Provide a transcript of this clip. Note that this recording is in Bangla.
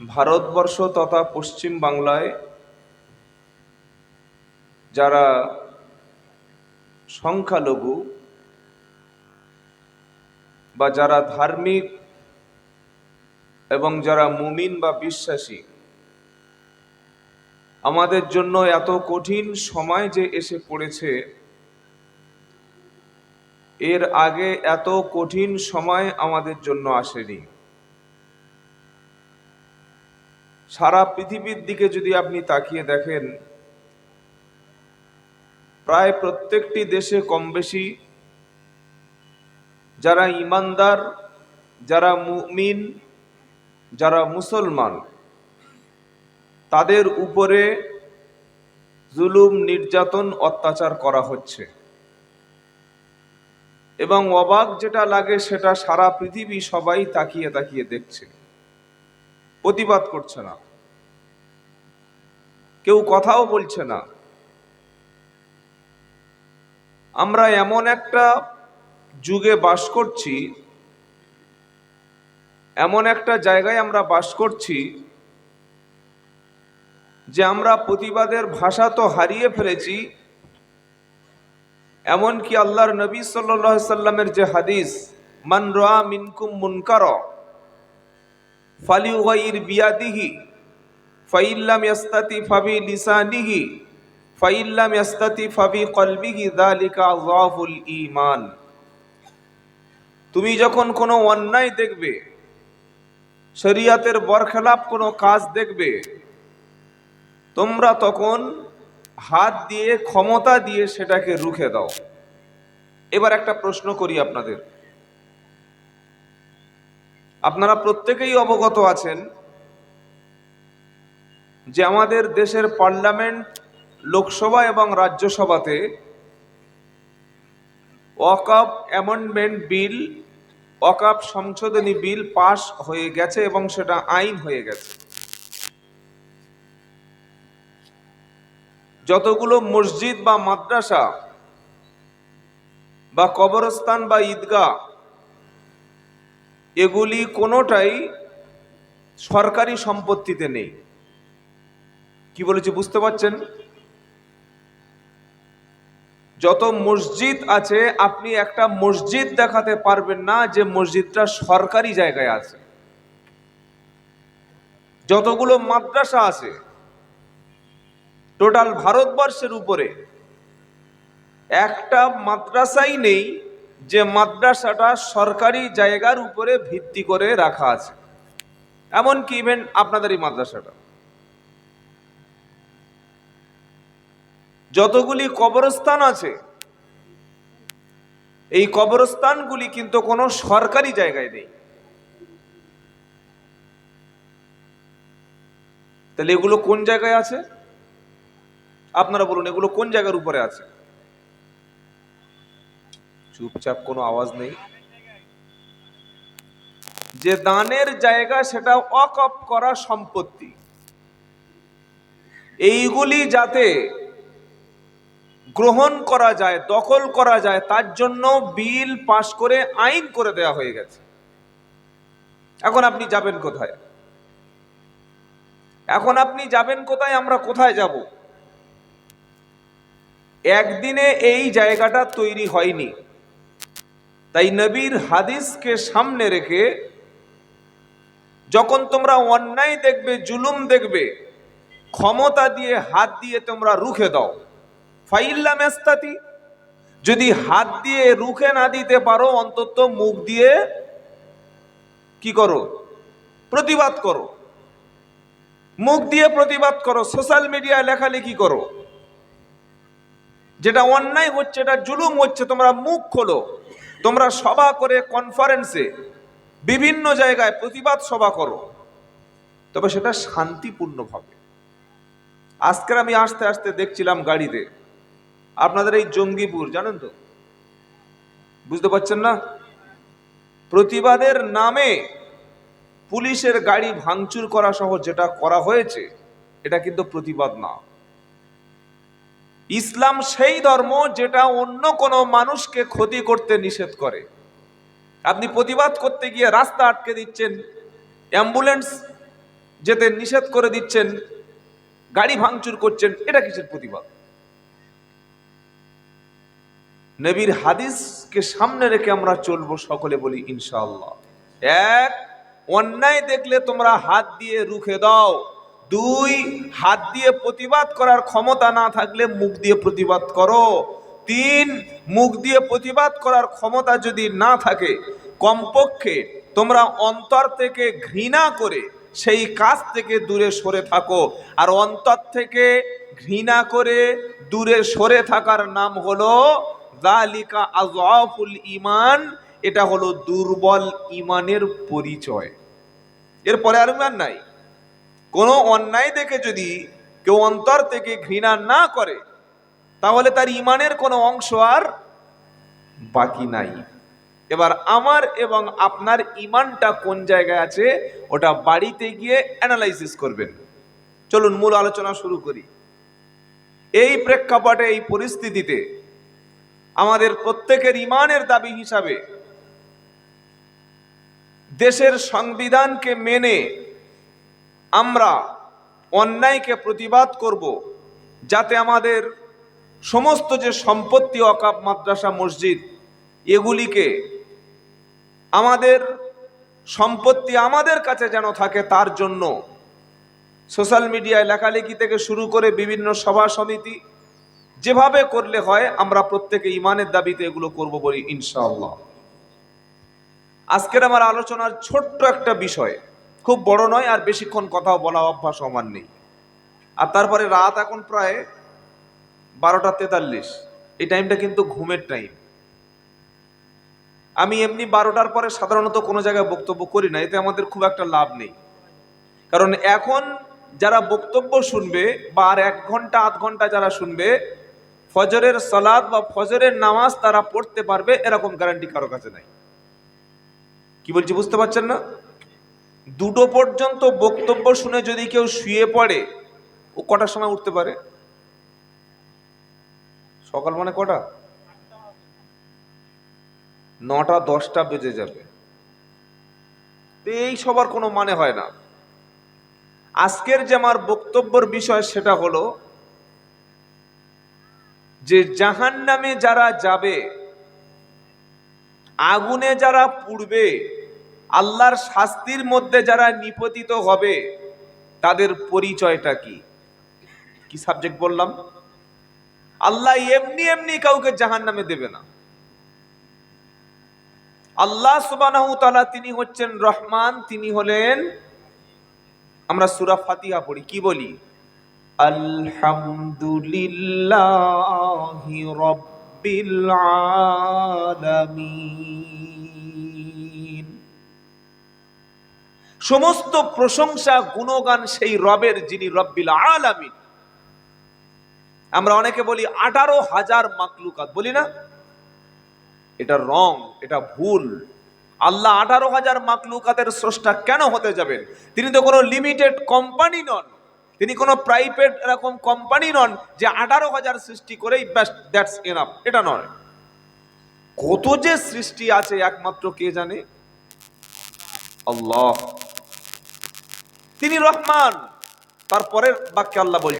ভারতবর্ষ তথা পশ্চিম বাংলায় যারা সংখ্যালঘু বা যারা ধার্মিক এবং যারা মুমিন বা বিশ্বাসী, আমাদের জন্য এত কঠিন সময় যে এসে পড়েছে, এর আগে এত কঠিন সময় আমাদের জন্য আসেনি। সারা পৃথিবীর দিকে যদি আপনি তাকিয়ে দেখেন, প্রায় প্রত্যেকটি দেশে কম বেশি যারা ইমানদার, যারা মুমিন, যারা মুসলমান, তাদের উপরে জুলুম, নির্যাতন, অত্যাচার করা হচ্ছে। এবং অবাক যেটা লাগে সেটা সারা পৃথিবী সবাই তাকিয়ে তাকিয়ে দেখছে। প্রতিবাদ করছে না। কেউ কথাও বলছে না। আমরা এমন একটা যুগে বাস করছি, এমন একটা জায়গায় আমরা বাস করছি যে আমরা প্রতিবাদের ভাষা তো হারিয়ে ফেলেছি, এমনকি আল্লাহর নবী সাল্লাহ সাল্লামের যে হাদিস, মান রা মিনকুম মুনকার, ফালিউগাইর বিয়াদিহি ফাইল্লাম ইয়াস্তাতি ফাবি লিসানিহি, ফাইল্লাম ইয়াস্তাতি ফাবি কলবিহি যালিকা আযাফুল ঈমান। তুমি যখন কোনো অন্যায় দেখবে, শরিয়াতের বরখেলাপ কোনো কাজ দেখবে, তোমরা তখন হাত দিয়ে ক্ষমতা দিয়ে সেটাকে রুখে দাও। এবার একটা প্রশ্ন করি আপনাদের। আপনারা প্রত্যেকেই অবগত আছেন যে আমাদের দেশের পার্লামেন্ট, লোকসভা এবং রাজ্যসভাতে ওয়াকআপ অ্যামেন্ডমেন্ট বিল, ওয়াকআপ সংশোধনী বিল পাশ হয়ে গেছে এবং সেটা আইন হয়ে গেছে। যতগুলো মসজিদ বা মাদ্রাসা বা কবরস্থান বা ঈদগাহ, এগুলি কোনোটাই সরকারি সম্পত্তিতে নেই। কি বলেছি বুঝতে পারছেন? যত মসজিদ আছে, আপনি একটা মসজিদ দেখাতে পারবেন না যে মসজিদটা সরকারি জায়গায় আছে। যতগুলো মাদ্রাসা আছে, টোটাল ভারতবর্ষের উপরে, একটা মাদ্রাসাই নেই যে মাদ্রাসাটা সরকারি জায়গার উপরে ভিত্তি করে রাখা আছে। এমনকি ইভেন আপনাদের এই মাদ্রাসাটা। যতগুলি কবরস্থান আছে, এই কবরস্থানগুলি কিন্তু কোনো সরকারি জায়গায় নেই। তাহলে এগুলো কোন জায়গায় আছে? আপনারা বলুন, এগুলো কোন জায়গার উপরে আছে? চুপচাপ কোনো আওয়াজ নেই। যে দানের জায়গা, সেটা অকপ করা সম্পত্তি। এইগুলি যাতে গ্রহণ করা যায়, দখল করা যায়, তার জন্য বিল পাশ করে আইন করে দেওয়া হয়ে গেছে। এখন আপনি যাবেন কোথায়? এখন আপনি যাবেন কোথায়, আমরা কোথায় যাব? একদিনে এই জায়গাটা তৈরি হয়নি। তাই নবীর হাদিসকে সামনে রেখে যখন তোমরা অন্যায় দেখবে, জুলুম দেখবে, ক্ষমতা দিয়ে হাত দিয়ে তোমরা রুখে দাও। ফাইল্লা মেস্তাতি, যদি হাত দিয়ে রুখে না দিতে পারো, অন্তত মুখ দিয়ে কি করো? প্রতিবাদ করো। মুখ দিয়ে প্রতিবাদ করো। সোশ্যাল মিডিয়ায় লেখালেখি করো। যেটা অন্যায় হচ্ছে, এটা জুলুম হচ্ছে, তোমরা মুখ খোলো। তোমরা সভা করে কনফারেন্সে বিভিন্ন জায়গায় প্রতিবাদ সভা করো। তবে সেটা শান্তিপূর্ণভাবে। আজকের আমি আসতে আসতে দেখছিলাম গাড়িতে। আপনাদের এই জঙ্গিপুর, জানেন তো? বুঝতে পারছেন না? প্রতিবাদের নামে পুলিশের গাড়ি ভাঙচুর করা সহ যেটা করা হয়েছে, এটা কিন্তু প্রতিবাদ না। ইসলাম সেই ধর্ম যেটা অন্য কোনো মানুষকে ক্ষতি করতে নিষেধ করে। আপনি প্রতিবাদ করতে গিয়ে রাস্তা আটকে দিচ্ছেন, অ্যাম্বুলেন্স যেতে নিষেধ করে দিচ্ছেন, গাড়ি ভাঙচুর করছেন, এটা কিসের প্রতিবাদ? নবীর হাদিসকে সামনে রেখে আমরা চলবো সকলে বলি ইনশাআল্লাহ। এক, অন্যায় দেখলে তোমরা হাত দিয়ে রুখে দাও। দুই, হাত দিয়ে প্রতিবাদ করার ক্ষমতা না থাকলে মুখ দিয়ে প্রতিবাদ করো। তিন, মুখ দিয়ে প্রতিবাদ করার ক্ষমতা যদি না থাকে, কমপক্ষে তোমরা অন্তর থেকে ঘৃণা করে সেই কাজ থেকে দূরে সরে থাকো। আর অন্তর থেকে ঘৃণা করে দূরে সরে থাকার নাম হলো জালিকা আজফুল ইমান এটা হলো দুর্বল ইমানের পরিচয়। এরপরে আর ইমান নাই। কোনো অন্যায় দেখে যদি কেউ অন্তর থেকে ঘৃণা না করে, তাহলে তার ইমানের কোনো অংশ আর বাকি নাই। এবার আমার এবং আপনার ইমানটা কোন জায়গায় আছে, ওটা বাড়িতে গিয়ে অ্যানালাইসিস করবেন। চলুন মূল আলোচনা শুরু করি। এই প্রেক্ষাপটে, এই পরিস্থিতিতে আমাদের প্রত্যেকের ইমানের দাবি হিসাবে দেশের সংবিধানকে মেনে আমরা অন্যায়কে প্রতিবাদ করব যাতে আমাদের সমস্ত যে সম্পত্তি অকাপ মাদ্রাসা মসজিদ, এগুলিকে আমাদের সম্পত্তি আমাদের কাছে যেন থাকে তার জন্য সোশ্যাল মিডিয়ায় লেখালেখি থেকে শুরু করে বিভিন্ন সভা সমিতি যেভাবে করলে হয়, আমরা প্রত্যেকে ইমানের দাবিতে এগুলো করব বলি ইনশাআল্লাহ। আজকের আমার আলোচনার ছোট্ট একটা বিষয়, খুব বড় নয় আর বেশিক্ষণ কথাও বলা অভ্যাস আমার নেই। আর তারপরে রাত এখন প্রায় বারোটা তেতাল্লিশ, এই টাইমটা কিন্তু ঘুমের টাইম। আমি এমনি বারোটার পরে সাধারণত কোনো জায়গায় বক্তব্য করি না, এতে আমাদের খুব একটা লাভ নেই। কারণ এখন যারা বক্তব্য শুনবে বা আর এক ঘণ্টা, আধ ঘণ্টা যারা শুনবে ফজরের সালাদ বা ফজরের নামাজ তারা পড়তে পারবে, এরকম গ্যারান্টি কারও কাছে নাই। কি বলছি বুঝতে পারছেন না? দুটো পর্যন্ত বক্তব্য শুনে যদি কেউ শুয়ে পড়ে, ও কটার সময় উঠতে পারে? সকাল মানে কটা? নটা, দশটা বেজে যাবে। এই সবার কোনো মানে হয় না। আজকের যে আমার বক্তব্যের বিষয় সেটা হলো যে জাহান নামে যারা যাবে, আগুনে যারা পুড়বে, আল্লাহর শাস্তির মধ্যে যারা নিপতিত হবে, তাদের পরিচয়টা কি? কি সাবজেক্ট বললাম? আল্লাহ এমনি এমনি কাউকে জাহান নামে দেবে না। আল্লাহ সুবানাহু তাআলা তিনি হচ্ছেন রহমান, তিনি হলেন, আমরা সুরা ফাতিহা পড়ি, কি বলি? আলহামদুলিল্লাহি সমস্ত প্রশংসা, গুণগান সেই রবের যিনি রব্বিল আলামিন। আমরা অনেকে বলি আঠারো হাজার মাকলুকাত, বলি না? এটা রং, এটা ভুল। আল্লাহ আঠারো হাজার মাকলুকাতের স্রষ্টা কেন হতে যাবেন? তিনি তো কোনো লিমিটেড কোম্পানি নন। তিনি কোনো প্রাইভেট এরকম কোম্পানি নন যে আঠারো হাজার সৃষ্টি করেই ব্যাস্ট দ্যাটস এনাফ এটা নয়। কত যে সৃষ্টি আছে একমাত্র কে জানে? আল্লাহ। তিনি রহমান। তারপরের বাক্যে আল্লাহ বলছেন